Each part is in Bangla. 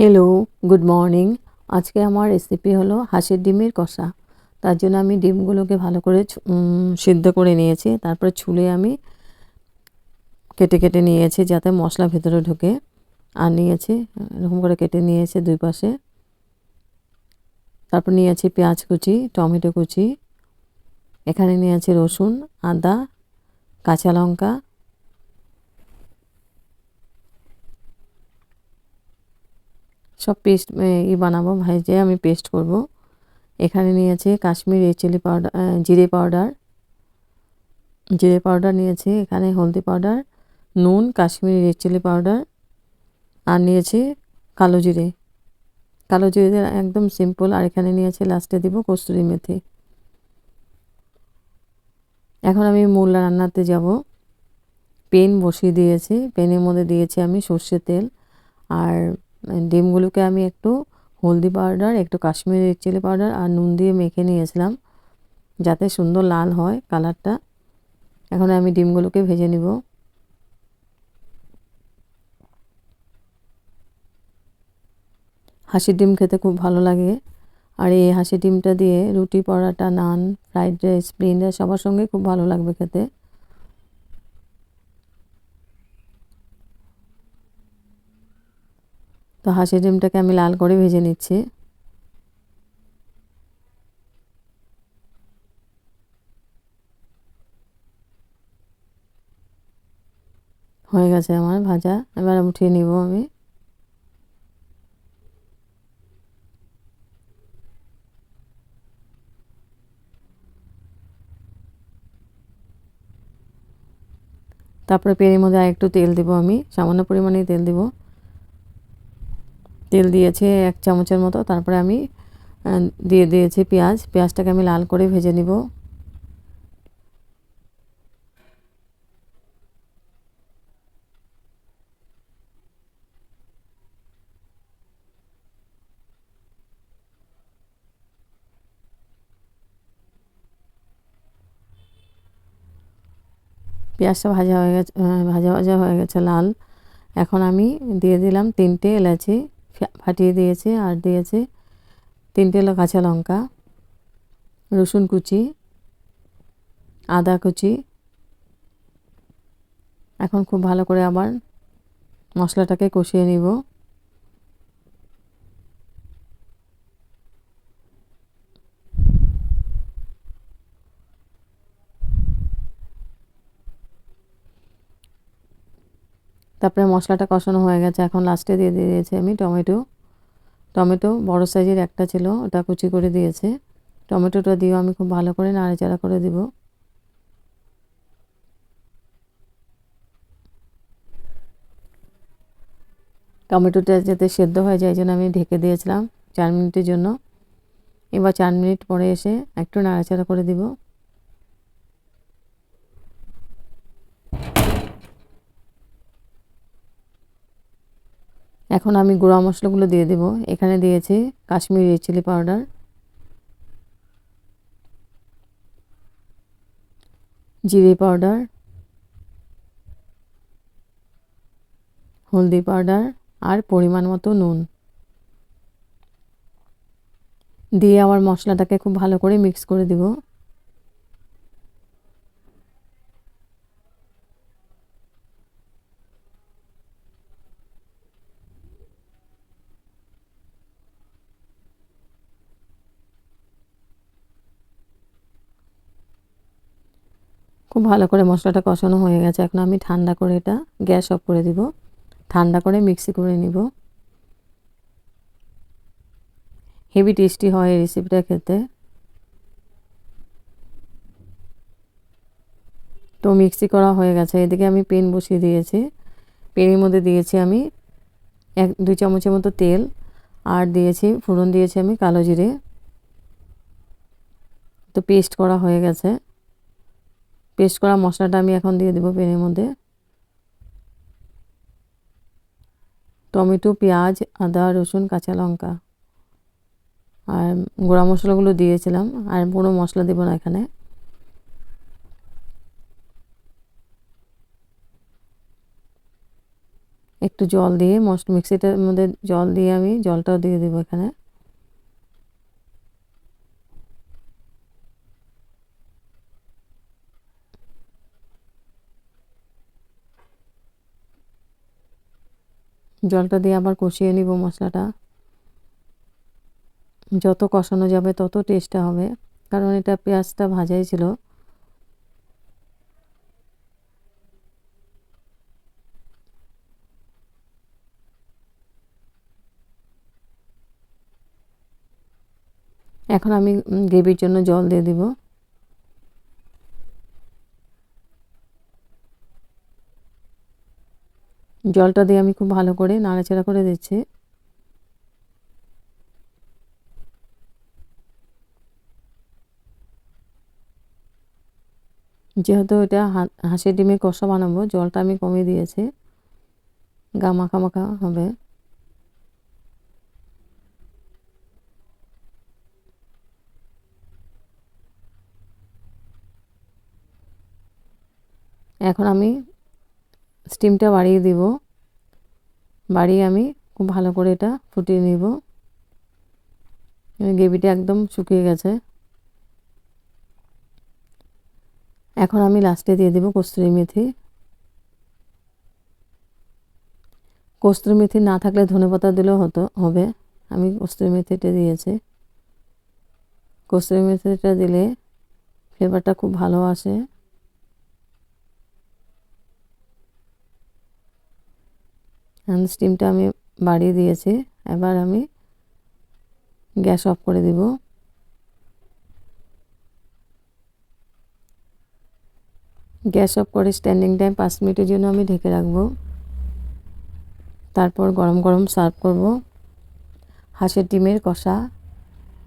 হ্যালো গুড মর্নিং আজকে আমার রেসিপি হলো হাঁসের ডিমের কষা। তার জন্য আমি ডিমগুলোকে ভালো করে সিদ্ধ করে নিয়েছি। তারপরে ছুলে আমি কেটে কেটে নিয়েছি যাতে মশলা ভেতরে ঢোকে। আর নিয়েছি, এরকম করে কেটে নিয়েছে দুই পাশে। তারপর নিয়েছি পেঁয়াজ কুচি, টমেটো কুচি। এখানে নিয়েছি রসুন, আদা, কাঁচা লঙ্কা সব পেস্ট ই বানাবো, ভেজে আমি পেস্ট করব। এখানে নিয়েছি কাশ্মীরি চিলি পাউডার জিরে পাউডার জিরে পাউডার নিয়েছি, এখানে হলদি পাউডার নুন, কাশ্মীরি রেড চিলি পাউডার আর নিয়েছি কালো জিরে। কালো জিরে একদম সিম্পল আর এখানে নিয়েছি লাস্টে দিব কস্তুরি মেথি। এখন আমি মূল রান্নাতে যাব। পেন বসিয়ে দিয়েছি, পেনের মধ্যে দিয়েছি আমি সর্ষের তেল। আর ডিমগুলোকে আমি একটু হলদি পাউডার, একটু কাশ্মীরি রেড চিলি পাউডার আর নুন দিয়ে মেখে নিয়েছিলাম যাতে সুন্দর লাল হয় কালারটা। এখন আমি ডিমগুলোকে ভেজে নিব। হাঁসির ডিম খেতে খুব ভালো লাগে। আর এই হাঁসির ডিমটা দিয়ে রুটি, paratha, naan, fried rice plain rice সবার সঙ্গে খুব ভালো লাগবে খেতে। তো হাঁসের ডিমটাকে আমি লাল করে ভেজে নিচ্ছি। হয়ে গেছে আমার ভাজা, এবার উঠিয়ে নিব আমি। তারপরে পেনের মধ্যে আর একটু তেল দিব আমি, সামান্য পরিমাণেই তেল দিব। তেল দিয়েছে এক চামচের মতো, তারপরে আমি দিয়ে দিয়েছি পেঁয়াজ। পেঁয়াজটাকে আমি লাল করে ভেজে নিব। পেঁয়াজটা ভাজা হয়ে গেছে ভাজা ভাজা হয়ে গেছে লাল। এখন আমি দিয়ে দিলাম তিনটে এলাচি। ফাটিয়ে দিয়েছে আর দিয়েছে তিনটে কাঁচা লঙ্কা, রসুন কুচি, আদা কুচি। এখন খুব ভালো করে আবার মশলাটাকে কষিয়ে নিব। তারপরে মশলাটা কষানো হয়ে গেছে। এখন লাস্টে দিয়ে দিয়ে দিয়েছি আমি টমেটো। টমেটো বড় সাইজের একটা ছিল, ওটা কুচি করে দিয়েছে। টমেটোটা দিয়েও আমি খুব ভালো করে নাড়াচাড়া করে দিব। টমেটোটা যাতে সেদ্ধ হয়ে যায় জন্য আমি ঢেকে দিয়েছিলাম চার মিনিটের জন্য। এবার চার মিনিট পরে এসে একটু নাড়াচাড়া করে দিব। এখন আমি গুঁড়া মশলাগুলো দিয়ে দেব। এখানে দিয়েছি কাশ্মীরি চিলি পাউডার। জিরে পাউডার। হলদি পাউডার আর পরিমাণ মতো নুন। দিয়ে আমার মশলাটাকে খুব ভালো করে মিক্স করে দেবো। খুব ভালো করে মশলাটা কষানো হয়ে গেছে। এখন আমি ঠান্ডা করে এটা গ্যাস অফ করে দিব। ঠান্ডা করে মিক্সি করে নিব। হেভি টেস্টি হয় এই রেসিপিটা খেতে। তো মিক্সি করা হয়ে গেছে। এদিকে আমি পেন বসিয়ে দিয়েছি। পেনের মধ্যে দিয়েছি আমি এক, দুই চামচের মতো তেল। আর দিয়েছি, ফোড়ন দিয়েছি আমি কালো জিরে। তো পেস্ট করা হয়ে গেছে। পেস্ট করা মশলাটা আমি এখন দিয়ে দেবো পেনের মধ্যে। টমেটো, পেঁয়াজ, আদা, রসুন, কাঁচা লঙ্কা। আর গোড়া মশলাগুলো দিয়েছিলাম, আর পুরো মশলা দেবো না এখানে। একটু জল দিয়ে, মশ মিক্সিটার মধ্যে জল দিয়ে আমি জলটাও দিয়ে দেবো এখানে। জলটা দিয়ে আবার কষিয়ে নিব মশলাটা। যত কষানো যাবে তত টেস্টটা হবে, কারণ এটা পেঁয়াজটা ভাজাই ছিল। এখন আমি গ্রেভির জন্য জল দিয়ে দিব। জলটা দিয়ে আমি খুব ভালো করে নাড়াচাড়া করে দিচ্ছি। যেহেতু এটা হাঁসের ডিমে কষা বানাবো, জলটা আমি কমিয়ে দিয়েছি। গা মাখা মাখা হবে। এখন আমি স্টিমটা বাড়িয়ে দিব। বাড়িয়ে আমি খুব ভালো করে এটা ফুটিয়ে নিব। গ্রেভিটা একদম শুকিয়ে গেছে। এখন আমি লাস্টে দিয়ে দেব কস্তুরি মেথি। কস্তুরি মেথি না থাকলে ধনে পাতা দিলেও হতো, হবে। আমি কস্তুরি মেথিটা দিয়েছি। কস্তুরি মেথিটা দিলে ফ্লেভারটা খুব ভালো আসে। স্টিমটা আমি বাড়িয়ে দিয়েছি। এবার আমি গ্যাস অফ করে দিব। গ্যাস অফ করে স্ট্যান্ডিং টাইম পাঁচ মিনিটের জন্য আমি ঢেকে রাখব। তারপর গরম গরম সার্ভ করব। হাঁসের ডিমের কষা,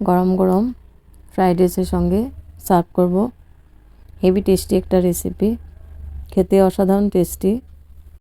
গরম গরম ফ্রাইড রাইসের সঙ্গে সার্ভ করব। হেভি টেস্টি একটা রেসিপি খেতে অসাধারণ টেস্টি